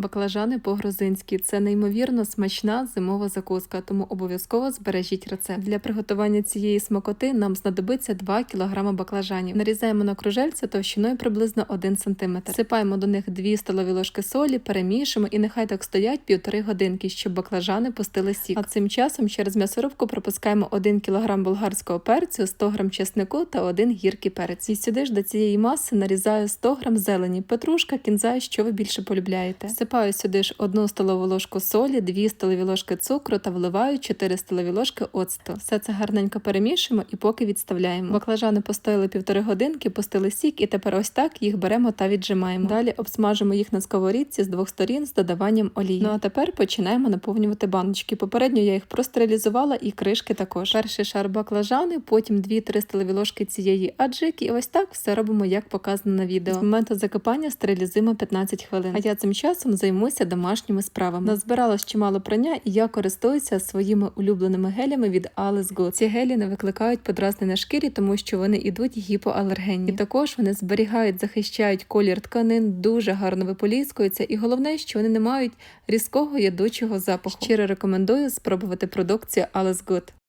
Баклажани по-грузинськи це неймовірно смачна зимова закуска, тому обов'язково збережіть рецепт. Для приготування цієї смакоти нам знадобиться 2 кг баклажанів. Нарізаємо на кружельця товщиною приблизно 1 см. Всипаємо до них 2 столові ложки солі, перемішуємо і нехай так стоять півтори годинки, щоб баклажани пустили сік. А цим часом через м'ясорубку пропускаємо 1 кг болгарського перцю, 100 г чеснику та 1 гіркий перець. І сюди ж до цієї маси нарізаю 100 г зелені, петрушка, кінза, що ви більше полюбляєте. Всипаю сюди ж 1 столову ложку солі, 2 столові ложки цукру та вливаю 4 столові ложки оцту. Все це гарненько перемішуємо і поки відставляємо. Баклажани постояли півтори годинки, пустили сік, і тепер ось так їх беремо та віджимаємо. Далі обсмажимо їх на сковорідці з двох сторін з додаванням олії. Ну а тепер починаємо наповнювати баночки. Попередньо я їх простерилізувала і кришки також. Перший шар баклажани, потім 2-3 столові ложки цієї аджики, і ось так все робимо, як показано на відео. З моменту закипання стерилізуємо 15 хвилин. А я цим часом займуся домашніми справами. Назбиралось чимало прання, і я користуюся своїми улюбленими гелями від Alice Good. Ці гелі не викликають подразнення на шкірі, тому що вони ідуть гіпоалергенні. І також вони зберігають, захищають колір тканин, дуже гарно виполіскуються, і головне, що вони не мають різкого ядучого запаху. Щиро рекомендую спробувати продукцію Alice Good.